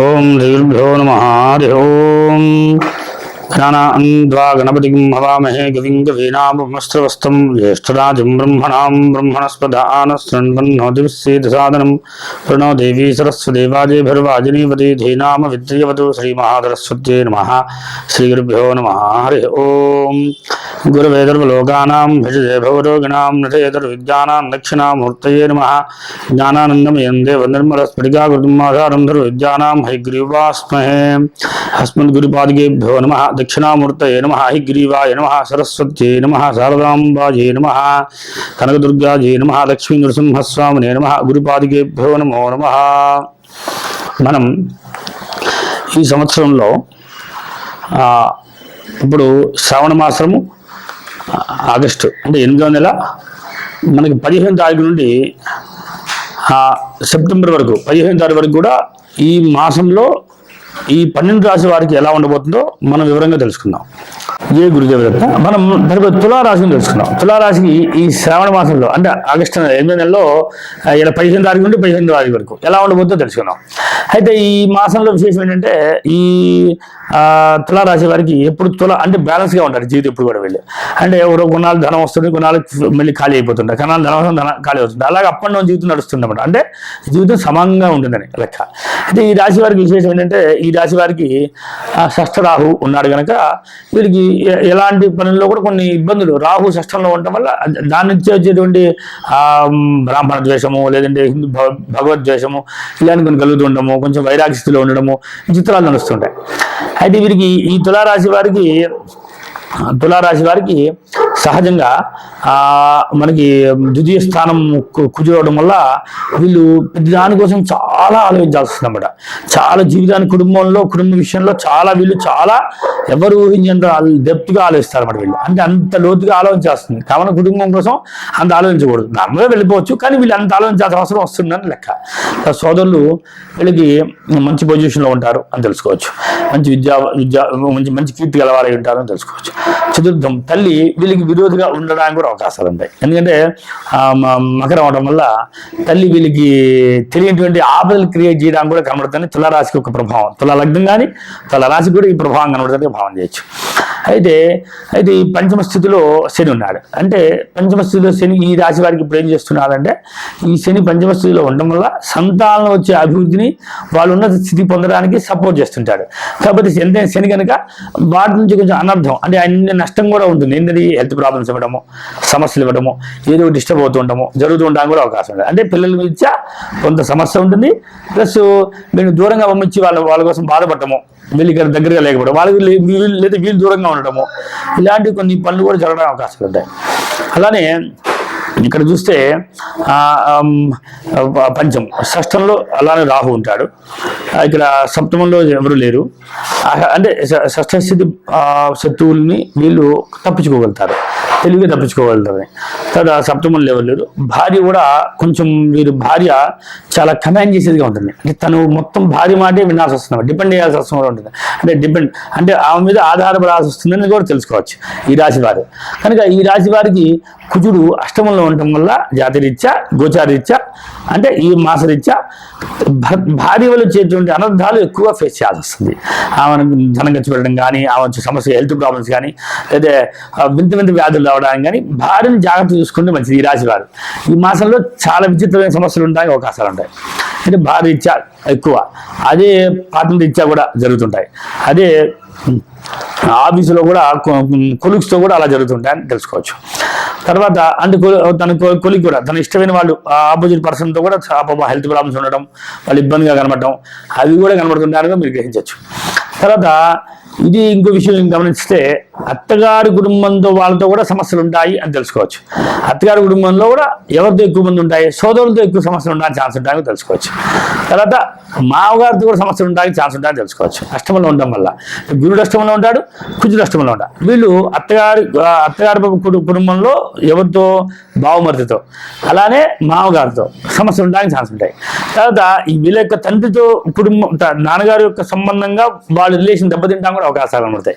ఓం శ్రీభ్యో నమ హరి ఓం. జ్ఞానాన్వా గణపతిం హవామహే గవిం గవీనామస్త్రవస్తం జ్యేష్ఠరాజం బ్రహ్మణాం బ్రహ్మణస్పదానస్రన్వన్నోదివిస్సేదసాదనం ప్రణో దేవీ సరస్వదేవాజేభిర్వాజినీవతి ధీనామ విద్యవతు శ్రీమహాసరస్వత్యే నమ శ్రీగురుభ్యో నమ హరి ఓం గురువేదర్వలోకానాం భజదే భవరోగిణాం నటేతర్విద్యానాం దక్షిణామూర్తయే నమ జ్ఞానానందమయం దేవ నిర్మలస్ఫటికాకృతిమాధారం ధర్విద్యానాం హైగ్రీవాస్మహే అస్మద్గురుపాదికేభ్యో నమ దక్షిణామూర్తయే నమ హిగ్రీవాయ నమ సరస్వత్యై నమ శారదాంబాజే నమ కనకదుర్గాజే నమ లక్ష్మీ నృసింహస్వామినే నమ గురుపాదికేభ్యో నమో నమ. మనం ఈ సంవత్సరంలో ఇప్పుడు శ్రావణ మాసము ఆగస్టు అంటే ఎనిమిదవ నెల మనకి పదిహేను తారీఖు నుండి సెప్టెంబర్ వరకు పదిహేను తారీఖు వరకు కూడా ఈ మాసంలో ఈ పన్నెండు రాశి వారికి ఎలా ఉండబోతుందో మనం వివరంగా తెలుసుకుందాం. ఏ గురుదేవరత్న. మనం తర్వాత తులారాశిని తెలుసుకుందాం. తులారాశికి ఈ శ్రావణ మాసంలో అంటే ఆగస్టు ఎనిమిది నెలలో ఇలా పదిహేను తారీఖు నుండి పదిహేను తారీఖు వరకు ఎలా ఉండబోతుందో తెలుసుకుందాం. అయితే ఈ మాసంలో విశేషం ఏంటంటే ఈ తులారాశి వారికి ఎప్పుడు తుల అంటే బ్యాలెన్స్గా ఉంటారు జీవితం ఎప్పుడు కూడా వెళ్ళి. అంటే ఎవరో కొన్నాళ్ళు ధనం వస్తుంది కొన్నాళ్ళు మళ్ళీ ఖాళీ అయిపోతుంటారు. కొన్నాళ్ళు ధనం వస్తుంది, ఖాళీ అవుతుంది అలాగే అప్ అండ్ డౌన్ జీవితం నడుస్తుంది అనమాట అంటే జీవితం సమంగా ఉంటుందని లెక్క. అయితే ఈ రాశి వారికి విశేషం ఏంటంటే ఈ రాశి వారికి షష్ఠరాహు ఉన్నాడు కనుక వీరికి ఎలాంటి పనుల్లో కూడా కొన్ని ఇబ్బందులు. రాహు షష్ఠంలో ఉండటం వల్ల దాని నుంచి వచ్చేటువంటి బ్రాహ్మణ ద్వేషము లేదంటే హిందూ భగవద్వేషము ఇలాంటి కొన్ని కలుగుతూ ఉండడము కొంచెం వైరాగ్యస్థితిలో ఉండడము ఈ చిత్రాలు నడుస్తుంటాయి. అయితే వీరికి ఈ తులారాశి వారికి తులారాశి వారికి సహజంగా మనకి ద్వితీయ స్థానం కు- వల్ల వీళ్ళు దానికోసం చాలా ఆలోచించాల్సి వస్తుంది అన్నమాట. చాలా జీవితాన్ని కుటుంబంలో కుటుంబ విషయంలో చాలా వీళ్ళు చాలా ఎవరు ఊహించేంత డెప్త్గా ఆలోచిస్తారు అన్నమాట వీళ్ళు. అంటే అంత లోతుగా ఆలోచించాల్సింది. కావున కుటుంబం కోసం అంత ఆలోచించకూడదు. నార్మల్గా వెళ్ళిపోవచ్చు కానీ వీళ్ళు అంత ఆలోచించాల్సిన అవసరం వస్తుందని లెక్క. సోదరులు వీళ్ళకి మంచి పొజిషన్లో ఉంటారు అని తెలుసుకోవచ్చు. మంచి విద్యా విద్యా మంచి మంచి కీర్తి గలవారై ఉంటారు అని తెలుసుకోవచ్చు. చతుర్థం తల్లి వీళ్ళకి విరోధిగా ఉండడానికి కూడా అవకాశాలు ఉంటాయి. ఎందుకంటే మకరం అవడం వల్ల తల్లి వీళ్ళకి తెలియనటువంటి ఆపదలు క్రియేట్ చేయడానికి కూడా కనబడుతుంది. తులారాశికి ఒక ప్రభావం. తుల లగ్నం కానీ తులారాశికి కూడా ఈ ప్రభావం కనబడుతుంది. భావం చేయొచ్చు. అయితే అయితే ఈ పంచమ స్థితిలో శని ఉన్నాడు. అంటే పంచమ స్థితిలో శని ఈ రాశి వారికి ఇప్పుడు ఏం చేస్తున్నాడంటే ఈ శని పంచమ స్థితిలో ఉండడం వల్ల సంతానం వచ్చే అభివృద్ధిని వాళ్ళు ఉన్న స్థితి పొందడానికి సపోర్ట్ చేస్తుంటాడు. కాకపోతే ఎంత శని కనుక వాటి నుంచి కొంచెం అనర్థం అంటే అన్ని నష్టం కూడా ఉంటుంది. ఏంటంటే హెల్త్ ప్రాబ్లమ్స్ ఇవ్వడము సమస్యలు ఇవ్వడము ఏదో డిస్టర్బ్ అవుతూ ఉండడము జరుగుతూ ఉండడానికి కూడా అవకాశం ఉంది అంటే పిల్లల మీద కొంత సమస్య ఉంటుంది. ప్లస్ మీరు దూరంగా పంపించి వాళ్ళ వాళ్ళ కోసం బాధపడటము వీళ్ళు ఇక్కడ దగ్గరగా లేకపోవడం వాళ్ళకి వీళ్ళు లేదా వీళ్ళు దూరంగా ఉండడము. ఇలాంటి కొన్ని పనులు కూడా జరగడానికి అవకాశాలు ఉంటాయి. అలానే ఇక్కడ చూస్తే ఆ, పంచం. షష్టంలో అలానే రాహు ఉంటాడు. ఇక్కడ సప్తమంలో ఎవరు లేరు. అంటే ష- షష్ఠ స్థితి శత్రువుల్ని వీళ్ళు తప్పించుకోగలుగుతారు. తెలివిగా తప్పించుకోగలుగుతారు. తర్వాత సప్తములు లేవలేదు భార్య కూడా కొంచెం వీరు భార్య చాలా కమాండ్ చేసేదిగా ఉంటుంది. అంటే తను మొత్తం భార్య మాటే వినాల్సి వస్తుంది. డిపెండ్ చేయాల్సి వస్తుంది కూడా ఉంటుంది. అంటే డిపెండ్ అంటే ఆమె మీద ఆధారపడాల్సి వస్తుందని కూడా తెలుసుకోవచ్చు ఈ రాశి వారు. కనుక ఈ రాశి వారికి కుజుడు అష్టమంలో ఉండటం వల్ల జాతిరీత్యా గోచారీత్యా అంటే ఈ మాసరీత్యా భ- భార్య వల్ల వచ్చేటువంటి అనర్థాలు ఎక్కువ ఫేస్ చేయాల్సి వస్తుంది. ఆమెను ధనం ఖర్చు పెట్టడం కానీ ఆమె సమస్య హెల్త్ ప్రాబ్లమ్స్ కానీ లేదా వింత వింత వ్యాధులు అవడానికి కానీ భార్యను జాగ్రత్త చూసుకుంటే మంచిది ఈ రాశి వారు. ఈ మాసంలో చాలా విచిత్రమైన సమస్యలు ఉండడానికి అవకాశాలు ఉంటాయి. అంటే భార్య ఇచ్చా ఎక్కువ. అదే పార్ట్నర్ ఇచ్చా కూడా జరుగుతుంటాయి. అదే ఆఫీసులో కూడా కొలిక్స్తో కూడా అలా జరుగుతుంటాయి అని తెలుసుకోవచ్చు. తర్వాత అంటే తన కొలిక్ కూడా తన ఇష్టమైన వాళ్ళు ఆపోజిట్ పర్సన్తో కూడా హెల్త్ ప్రాబ్లమ్స్ ఉండడం వాళ్ళు ఇబ్బందిగా కనబడటం అవి కూడా కనబడుతుంటాయని మీరు గ్రహించవచ్చు. తర్వాత ఇది ఇంకో విషయం గమనిస్తే అత్తగారి కుటుంబంతో వాళ్ళతో కూడా సమస్యలు ఉంటాయి అని తెలుసుకోవచ్చు. అత్తగారి కుటుంబంలో కూడా ఎవరితో ఎక్కువ మంది ఉంటాయి సోదరులతో ఎక్కువ సమస్యలు ఉండడానికి ఛాన్స్ ఉంటాయని తెలుసుకోవచ్చు. తర్వాత మామగారితో కూడా సమస్యలు ఉండడానికి ఛాన్స్ ఉంటాయని తెలుసుకోవచ్చు. అష్టమంలో ఉండడం వల్ల. గురుడు అష్టమంలో ఉంటాడు కుజుడు అష్టమంలో ఉంటాడు. వీళ్ళు అత్తగారి అత్తగారి కుటుంబంలో ఎవరితో? బావమర్తితో అలానే మామగారితో సమస్యలు ఉండడానికి ఛాన్స్ ఉంటాయి. తర్వాత వీళ్ళ యొక్క తండ్రితో కుటుంబం నాన్నగారి యొక్క సంబంధంగా వాళ్ళ వాళ్ళ రిలేషన్ దెబ్బతింటాం కూడా అవకాశాలు కనబడతాయి.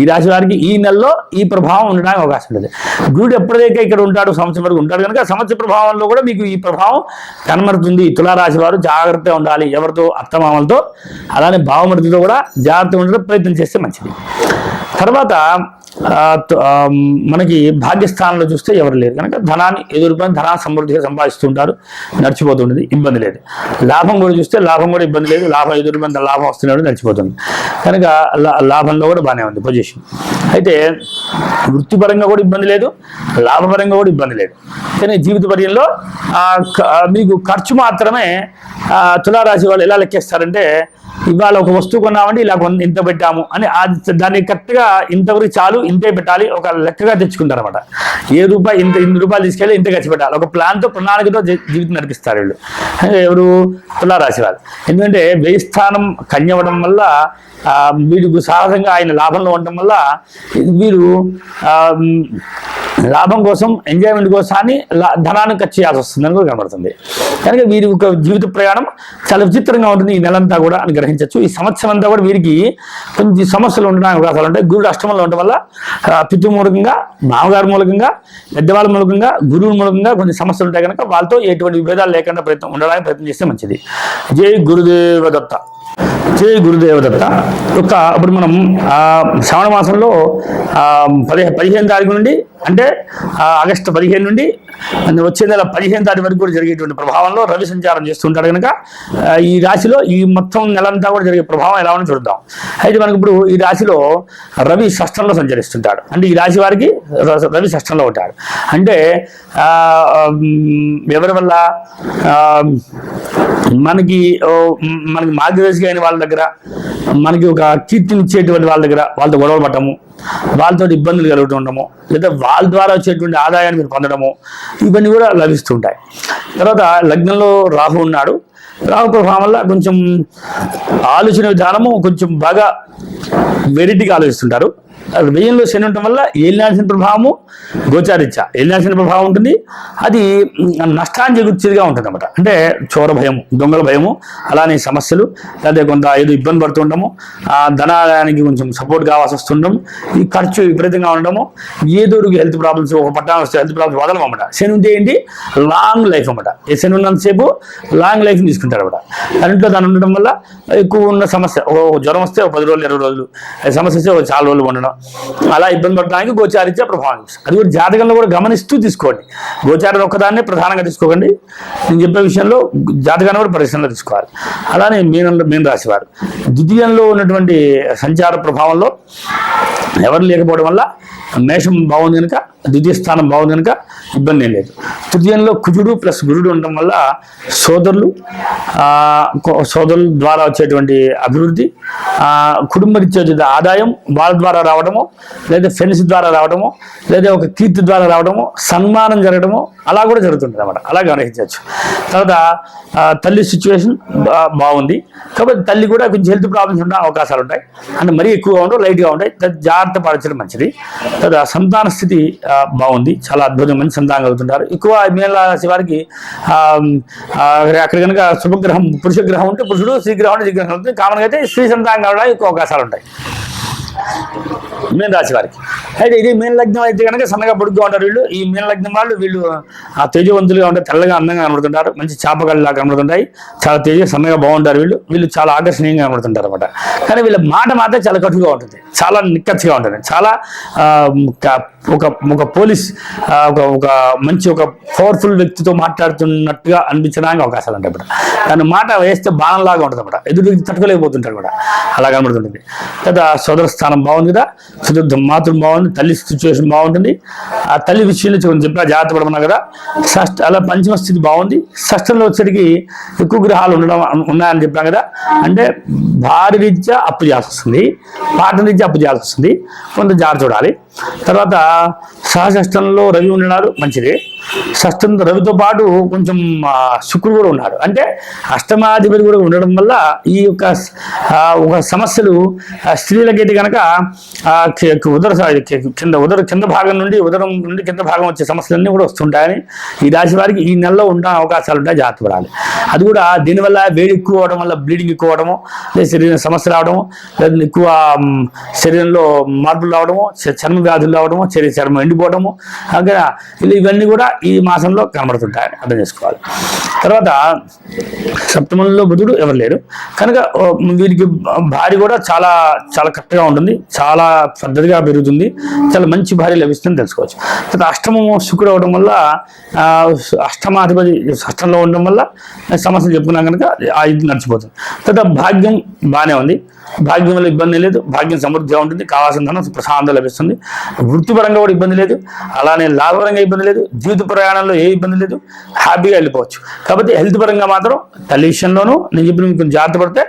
ఈ రాశి వారికి ఈ నెలలో ఈ ప్రభావం ఉండడానికి అవకాశం ఉంటుంది. గురుడు ఎప్పటికైతే ఇక్కడ ఉంటాడు సంవత్సరం వరకు ఉంటాడు కనుక సంవత్సర ప్రభావంలో కూడా మీకు ఈ ప్రభావం కనబడుతుంది. తులారాశి వారు జాగ్రత్తగా ఉండాలి. ఎవరితో? అత్తమామలతో. అలానే భావమృతితో కూడా జాగ్రత్తగా ఉండడం ప్రయత్నం చేస్తే మంచిది. తర్వాత మనకి భాగ్యస్థానంలో చూస్తే ఎవరు లేరు. కనుక ధనాన్ని ఎదురుపైన ధన సమృద్ధిగా సంపాదిస్తుంటారు. నడిచిపోతుంటుంది ఇబ్బంది లేదు. లాభం కూడా చూస్తే లాభం కూడా ఇబ్బంది లేదు. లాభం ఎదురుపైన లాభం వస్తున్నాడు నడిచిపోతుంది. కనుక లా- లాభంలో కూడా బాగానే ఉంది పొజిషన్. అయితే వృత్తిపరంగా కూడా ఇబ్బంది లేదు. లాభపరంగా కూడా ఇబ్బంది లేదు. కానీ జీవిత పర్యంలో ఆ, మీకు ఖర్చు మాత్రమే తులారాశి వాళ్ళు ఎలా లెక్కేస్తారంటే ఇవాళ ఒక వస్తువు కొన్నామంటే ఇలా ఇంత పెట్టాము అని దాన్ని కరెక్ట్గా ఇంతవరకు చాలు ఇంతే పెట్టాలి ఒక లెక్కగా తెచ్చుకుంటారు అనమాట ఏ రూపాయి ఇంత ఇన్ని రూపాయలు తీసుకెళ్ళి ఇంత ఖర్చు పెట్టాలి. ఒక ప్లాన్తో ప్రణాళికతో జీవితం నడిపిస్తారు వీళ్ళు. ఎవరు? తులారాశి వాళ్ళు ఎందుకంటే వ్యయ స్థానం కన్యవడం వల్ల వీరికి వీడికి సాహసంగా ఆయన లాభంలో ఉండటం వల్ల వీరు లాభం కోసం ఎంజాయ్మెంట్ కోసం లా- ధనాన్ని ఖర్చు చేయాల్సి వస్తుందని కూడా కనబడుతుంది. కనుక వీరి ఒక జీవిత ప్రయాణం చాలా విచిత్రంగా ఉంటుంది. ఈ నెలంతా కూడా అని గ్రహించవచ్చు. ఈ సంవత్సరం అంతా కూడా వీరికి కొంచెం సమస్యలు ఉండడానికి అవకాశాలు ఉంటాయి. గురుడు అష్టమంలో ఉండటం వల్ల పితృ మూలకంగా మామగారి మూలకంగా పెద్దవాళ్ళ మూలకంగా గురువు మూలకంగా కొన్ని సమస్యలు ఉంటాయి కనుక వాళ్ళతో ఎటువంటి విభేదాలు లేకుండా ప్రయత్నం ఉండడానికి ప్రయత్నం చేస్తే మంచిది. జై గురుదేవ దత్త జై గురుదేవదత్త యొక్క ఇప్పుడు మనం ఆ, శ్రావణ మాసంలో ఆ, పదిహే పదిహేను తారీఖు నుండి అంటే ఆగస్టు పదిహేను నుండి వచ్చే నెల పదిహేను తారీఖు వరకు కూడా జరిగేటువంటి ప్రభావంలో రవి సంచారం చేస్తుంటాడు కనుక ఈ రాశిలో ఈ మొత్తం నెలంతా కూడా జరిగే ప్రభావం ఎలా ఉందో చూద్దాం. అయితే మనకి ఇప్పుడు ఈ రాశిలో రవి షష్టంలో సంచరిస్తుంటాడు. అంటే ఈ రాశి వారికి ర- రవి షష్టంలో ఉంటాడు. అంటే ఆ, ఎవరి వల్ల ఆ, మనకి మనకి మార్గదర్శక అయిన వాళ్ళ దగ్గర మనకి ఒక కీర్తిని ఇచ్చేటువంటి వాళ్ళ దగ్గర వాళ్ళతో గొడవలు పడటము వాళ్ళతో ఇబ్బందులు కలుగుతుండము లేదా వాళ్ళ ద్వారా వచ్చేటువంటి ఆదాయాన్ని మీరు పొందడము ఇవన్నీ కూడా లభిస్తుంటాయి. తర్వాత లగ్నంలో రాహు ఉన్నాడు. రాహు ప్రభావం వల్ల కొంచెం ఆలోచన విధానము కొంచెం బాగా వెరైటీగా ఆలోచిస్తుంటారు. వ్యయంలో శని ఉండటం వల్ల ఏలినాల్సిన ప్రభావము గోచారిత్య. ఏలినాల్సిన ప్రభావం ఉంటుంది. అది నష్టాన్ని చేకూర్చేదిగా ఉంటుంది అనమాట అంటే చోర భయం దొంగల భయము అలానే సమస్యలు లేదా కొంత ఏదో ఇబ్బంది పడుతుండము ఆ ధనానికి కొంచెం సపోర్ట్ కావాల్సి వస్తుండము ఈ ఖర్చు విపరీతంగా ఉండడము ఏదో హెల్త్ ప్రాబ్లమ్స్ ఒక పట్టాలు వస్తే హెల్త్ ప్రాబ్లమ్స్ వదలం అనమాట శని ఉంటే ఏంటి? లాంగ్ లైఫ్ అనమాట ఏ శని ఉన్నంతసేపు లాంగ్ లైఫ్ తీసుకుంటారు అనమాట దాంట్లో దాని ఉండడం వల్ల ఎక్కువ ఉన్న సమస్య ఓ జ్వరం వస్తే ఒక పది రోజులు ఇరవై రోజులు సమస్య వస్తే ఒక చాలా రోజులు ఉండడం అలా ఇబ్బంది పడడానికి గోచారిత్య ప్రభావం. అది కూడా జాతకంలో కూడా గమనిస్తూ తీసుకోండి. గోచారం ఒక్కదాన్నే ప్రధానంగా తీసుకోకండి. నేను చెప్పే విషయంలో జాతకాన్ని కూడా పరిశ్రమలో తీసుకోవాలి. అలానే మీనంలో మీన రాశివారు ద్వితీయంలో ఉన్నటువంటి సంచార ప్రభావంలో ఎవరు లేకపోవడం వల్ల మేషం బాగుంది కనుక ద్వితీయ స్థానం బాగుంది కనుక ఇబ్బంది ఏం లేదు. తృతీయంలో కుజుడు ప్లస్ గురుడు ఉండడం వల్ల సోదరులు ఆ, సోదరుల ద్వారా వచ్చేటువంటి అభివృద్ధి కుటుంబ రీత్యా ఆదాయం వాళ్ళ ద్వారా రావడం రావడము లేదా ఫ్రెండ్స్ ద్వారా రావడము లేదా ఒక కీర్తి ద్వారా రావడము సన్మానం జరగడము అలా కూడా జరుగుతుంది అనమాట అలా గమనించవచ్చు. తర్వాత తల్లి సిచ్యువేషన్ బాగుంది. కాబట్టి తల్లి కూడా కొంచెం హెల్త్ ప్రాబ్లమ్స్ ఉండే అవకాశాలు ఉంటాయి. అంటే మరీ ఎక్కువగా ఉండవు లైట్గా ఉంటాయి. జాగ్రత్త పరచడం మంచిది. తర్వాత సంతాన స్థితి బాగుంది. చాలా అద్భుతమైన సంతానం కలుగుతుంటారు. ఎక్కువ మీన రాశి వారికి అక్కడ కనుక శుభగ్రహం పురుష గ్రహం ఉంటే పురుషుడు శ్రీగ్రహం గ్రహం ఉంటే ఉంటుంది కామన్గా అయితే స్త్రీ సంతానం కావడానికి ఎక్కువ అవకాశాలు ఉంటాయి. మీన రాశి వారికి. అయితే ఇది మీన లగ్నం అయితే కనుక సన్నగా పొడుగ్గా ఉంటారు వీళ్ళు. ఈ మీన లగ్నం వాళ్ళు వీళ్ళు ఆ తేజవంతులుగా ఉంటారు తెల్లగా అందంగా కనబడుతుంటారు. మంచి చేపకళ్ళలా కనబడుతుంటాయి. చాలా తేజ సన్నగా బాగుంటారు వీళ్ళు. వీళ్ళు చాలా ఆకర్షణీయంగా కనబడుతుంటారు అనమాట కానీ వీళ్ళ మాట మాత్రం చాలా కటుగా ఉంటుంది. చాలా నిక్కచ్చిగా ఉంటుంది. చాలా ఒక ఒక పోలీస్ ఒక ఒక మంచి ఒక పవర్ఫుల్ వ్యక్తితో మాట్లాడుతున్నట్టుగా అనిపించడానికి అవకాశాలు ఉంటాయి అన్నమాట. దాని మాట వేస్తే బాణంలాగా ఉంటుంది అనమాట ఎదురు తట్టుకోలేకపోతుంటారు కూడా. అలా కనబడుతుంటుంది. కదా సోదర స్థానం బాగుంది కదా. మాతృ బాగుంది తల్లి సిచ్యువేషన్ బాగుంటుంది. ఆ తల్లి విషయంలో కొంచెం చెప్పిన జాగ్రత్త పడమన్నా కదా. షష్ఠ అలా పంచమ స్థితి బాగుంది. షష్ఠంలో వచ్చేటికి ఎక్కువ గ్రహాలు ఉండడం ఉన్నాయని చెప్పాం కదా. అంటే భారీ రీత్యా అప్పు చేయాల్సి వస్తుంది. పాట రీత్యా అప్పు చేయాల్సి వస్తుంది. కొంత జాగ్రత్త చూడాలి. తర్వాత సహషష్టంలో రవి ఉండడాలు మంచిది. షష్టంతో రవితో పాటు కొంచెం శుక్రుడు కూడా ఉన్నాడు. అంటే అష్టమాధిపతి కూడా ఉండడం వల్ల ఈ యొక్క ఒక సమస్యలు స్త్రీలకైతే కనుక ఉదర కింద ఉదర కింద భాగం నుండి ఉదరం నుండి కింద భాగం వచ్చే సమస్యలన్నీ కూడా వస్తుంటాయని ఈ రాశి వారికి ఈ నెలలో ఉండే అవకాశాలు ఉంటాయి జాగ్రత్త పడాలి అది కూడా దీనివల్ల వేడి ఎక్కువ అవడం వల్ల బ్లీడింగ్ ఎక్కువ అవడము లేదా శరీరం సమస్య రావడము లేదా ఎక్కువ శరీరంలో మార్పులు రావడము చర్మ వ్యాధులు రావడము శరీర చర్మం ఎండిపోవడం అలాగే అక్కడ ఇవన్నీ కూడా ఈ మాసంలో కనబడుతుంటాయని అర్థం చేసుకోవాలి. తర్వాత సప్తమంలో బుధుడు ఎవరు లేరు. కనుక వీరికి భార్య కూడా చాలా చాలా కరెక్ట్గా ఉంటుంది చాలా పద్ధతిగా పెరుగుతుంది చాలా మంచి భార్య లభిస్తుందని తెలుసుకోవచ్చు. తర్వాత అష్టమము శుక్రుడు అవడం వల్ల ఆ, అష్టమాధిపతి అష్టంలో ఉండడం వల్ల సమస్యలు చెప్పుకున్నాం కనుక ఆ ఇది నడిచిపోతుంది. తర్వాత భాగ్యం బాగానే ఉంది. భాగ్యం వల్ల ఇబ్బంది లేదు భాగ్యం సమృద్ధిగా ఉంటుంది కావాల్సిన ధనం ప్రశాంతం లభిస్తుంది. వృత్తిపరంగా కూడా ఇబ్బంది లేదు. అలానే లాభపరంగా ఇబ్బంది లేదు జీవిత ప్రయాణంలో ఏ ఇబ్బంది లేదు హ్యాపీగా వెళ్ళిపోవచ్చు. కాబట్టి హెల్త్ పరంగా మాత్రం తల్లి విషయంలోనూ నేను చెప్పిన కొంచెం జాగ్రత్త పడితే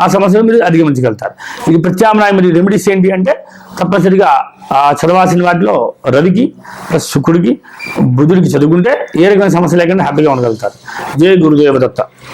ఆ సమస్యలు మీరు అధిగమించగలుగుతారు. ఇది ప్రత్యామ్నాయం మీరు రెమెడీస్ ఏంటి అంటే తప్పనిసరిగా ఆ చదవాల్సిన వాటిలో రవికి ప్లస్ శుక్రుడికి బుధుడికి చదువుకుంటే ఏ రకమైన సమస్య లేకుండా హ్యాపీగా ఉండగలుగుతారు. జయ గురుదేవ దత్త.